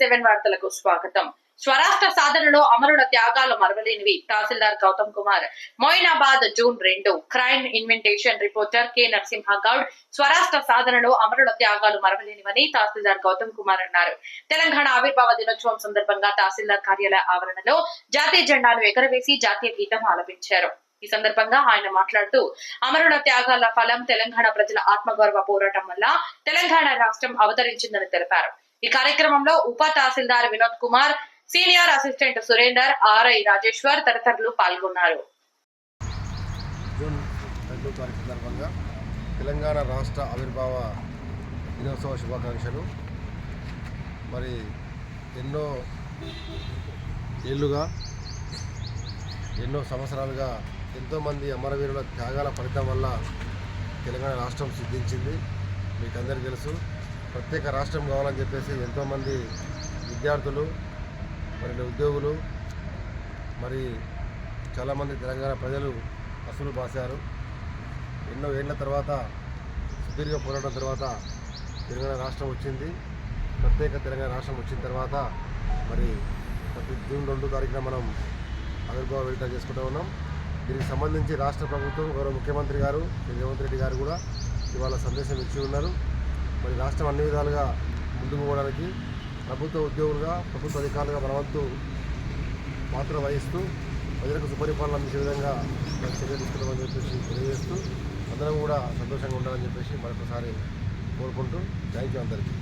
Seven వార్తలకు స్వాగతం. స్వరాష్ట్ర సాధనలో అమరుల త్యాగాలు మరవలేనివి. తహసీల్దార్ గౌతమ్ కుమార్ మొయినాబాద్ జూన్ రెండు. Crime investigation reporter K Narasimha Goud స్వరాష్ట్ర సాధనలో అమరుల త్యాగాలు మరవలేనివని తహసీల్దార్ గౌతమ్ కుమార్ అన్నారు. తెలంగాణ ఆవిర్భావ దినోత్సవం సందర్భంగా తహసీల్దార్ కార్యాలయ ఆవరణలో జాతీయ జెండాను ఎగరవేసి జాతీయ గీతం ఆలపించారు. ఈ సందర్భంగా ఆయన మాట్లాడుతూ అమరుల త్యాగాల ఫలం తెలంగాణ ప్రజల ఆత్మగౌరవ పోరాటం వల్ల తెలంగాణ రాష్ట్రం అవతరించిందని తెలిపారు. ఈ కార్యక్రమంలో ఉప tahsildar Vinod Kumar senior assistant Surender RI Rajeshwar తదితరులు పాల్గొన్నారు. జూన్ సందర్భంగా తెలంగాణ రాష్ట్ర ఆవిర్భావ దినోత్సవ శుభాకాంక్షలు. మరి ఎన్నో ఏళ్ళుగా ఎన్నో సంవత్సరాలుగా ఎంతోమంది అమరవీరుల త్యాగాల ఫలితం వల్ల తెలంగాణ రాష్ట్రం సిద్ధించింది. మీకు అందరికీ తెలుసు ప్రత్యేక రాష్ట్రం కావాలని చెప్పేసి ఎంతోమంది విద్యార్థులు మరి ఉద్యోగులు మరి చాలామంది తెలంగాణ ప్రజలు అసలు బాసారు ఎన్నో ఏళ్ళ తర్వాత సుదీర్ఘ పోరాటం తర్వాత తెలంగాణ రాష్ట్రం వచ్చింది. ప్రత్యేక తెలంగాణ రాష్ట్రం వచ్చిన తర్వాత మరి ప్రతి జూన్ రెండు తారీఖున మనం ఆవిర్భావ వేడుక చేసుకుంటూ ఉన్నాం. దీనికి సంబంధించి రాష్ట్ర ప్రభుత్వం గౌరవ ముఖ్యమంత్రి గారు శ్రీ రేవంత్ రెడ్డి గారు కూడా ఇవాళ సందేశం ఇచ్చి ఉన్నారు. మరి రాష్ట్రం అన్ని విధాలుగా ముందుకు పోవడానికి ప్రభుత్వ ఉద్యోగులుగా ప్రభుత్వ అధికారులుగా మన వంతు పాత్ర వహిస్తూ ప్రజలకు సుపరిపాలన అందించే విధంగా మనం చర్య తీసుకుంటామని చెప్పేసి తెలియజేస్తూ అందరం కూడా సంతోషంగా ఉండాలని చెప్పేసి మరొకసారి కోరుకుంటూ థ్యాంక్ యూ అందరికీ.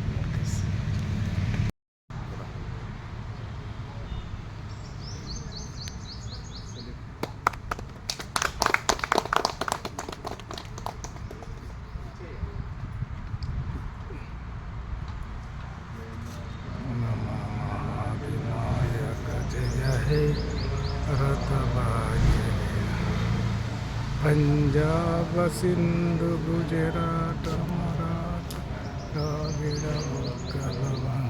पंजाब सिंधु गुजरात मराठ द्राविड बंग